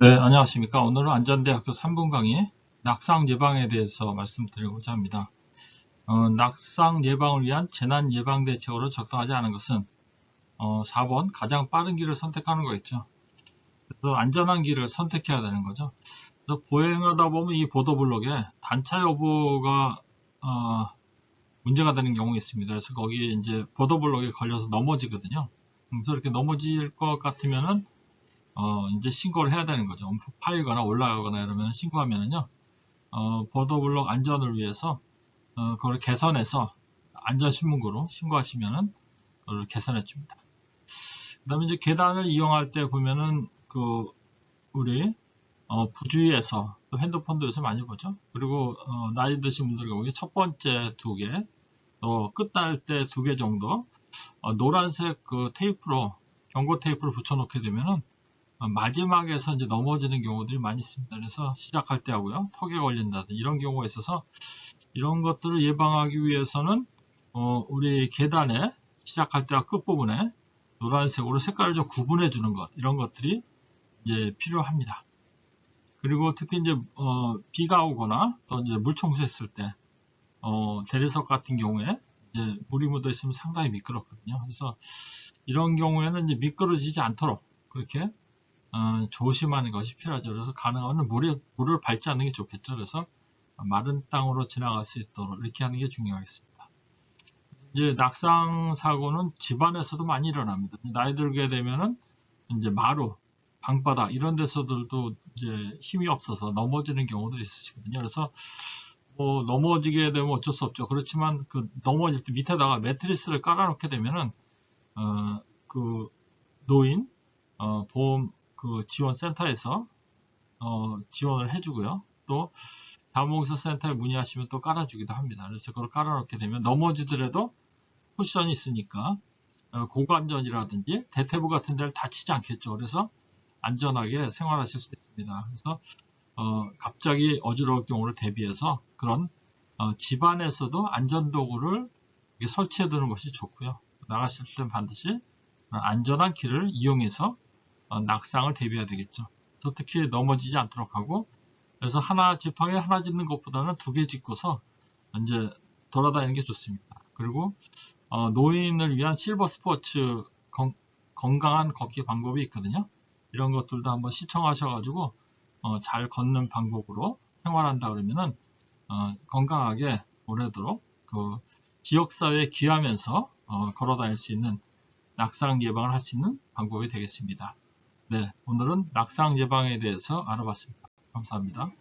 네, 안녕하십니까. 오늘은 안전대학교 3분 강의 낙상 예방에 대해서 말씀드리고자 합니다. 어, 낙상 예방을 위한 재난 예방 대책으로 적당하지 않은 것은 어, 4번 가장 빠른 길을 선택하는 거겠죠. 그래서 안전한 길을 선택해야 되는 거죠. 그래서 보행하다 보면 이 보도블록에 단차 여부가 어, 문제가 되는 경우가 있습니다. 그래서 거기에 이제 보도블록에 걸려서 넘어지거든요. 그래서 이렇게 넘어질 것 같으면은 어, 이제 신고를 해야 되는 거죠. 파이거나 올라가거나 이러면 신고하면은요, 어, 보도블록 안전을 위해서, 어, 그걸 개선해서 안전신문고로 신고하시면은, 그걸 개선해 줍니다. 그 다음에 이제 계단을 이용할 때 보면은, 그, 우리, 어, 부주의에서, 또 핸드폰도 요새 많이 보죠. 그리고, 어, 나이 드신 분들 경우에 첫 번째 두 개, 또 끝날 때 두 개 정도, 어, 노란색 그 테이프로, 경고 테이프를 붙여놓게 되면은, 어, 마지막에서 이제 넘어지는 경우들이 많이 있습니다. 그래서 시작할 때 하고요. 턱에 걸린다든지 이런 경우가 있어서 이런 것들을 예방하기 위해서는 어, 우리 계단에 시작할 때와 끝부분에 노란색으로 색깔을 좀 구분해 주는 것 이런 것들이 이제 필요합니다. 그리고 특히 이제 어, 비가 오거나 또 이제 물 청소했을 때 어, 대리석 같은 경우에 이제 물이 묻어 있으면 상당히 미끄럽거든요. 그래서 이런 경우에는 이제 미끄러지지 않도록 그렇게 어, 조심하는 것이 필요하죠. 그래서 가능하면 물에, 물을 밟지 않는 게 좋겠죠. 그래서 마른 땅으로 지나갈 수 있도록 이렇게 하는 게 중요하겠습니다. 이제 낙상 사고는 집안에서도 많이 일어납니다. 나이 들게 되면은 이제 마루, 방바닥 이런 데서들도 이제 힘이 없어서 넘어지는 경우도 있으시거든요. 그래서 뭐 넘어지게 되면 어쩔 수 없죠. 그렇지만 그 넘어질 때 밑에다가 매트리스를 깔아놓게 되면은 어, 그 노인 어, 보험 그 지원센터에서 어, 지원을 해주고요. 또 자원봉사 센터에 문의하시면 또 깔아주기도 합니다. 그래서 그걸 깔아놓게 되면 넘어지더라도 쿠션이 있으니까 어, 고관절이라든지 대퇴부 같은 데를 다치지 않겠죠. 그래서 안전하게 생활하실 수 있습니다. 그래서 어, 갑자기 어지러울 경우를 대비해서 그런 어, 집안에서도 안전도구를 설치해 두는 것이 좋고요. 나가실 때는 반드시 안전한 길을 이용해서 어, 낙상을 대비해야 되겠죠. 그래서 특히 넘어지지 않도록 하고 그래서 하나 지팡이 하나 짚는 것보다는 두 개 짚고서 이제 돌아다니는 게 좋습니다. 그리고 어, 노인을 위한 실버 스포츠 건, 강한 걷기 방법이 있거든요. 이런 것들도 한번 시청하셔가지고 어, 잘 걷는 방법으로 생활한다 그러면은 어, 건강하게 오래도록 그 지역사회에 귀하면서 어, 걸어 다닐 수 있는 낙상 예방을 할 수 있는 방법이 되겠습니다. 네, 오늘은 낙상 예방에 대해서 알아봤습니다. 감사합니다.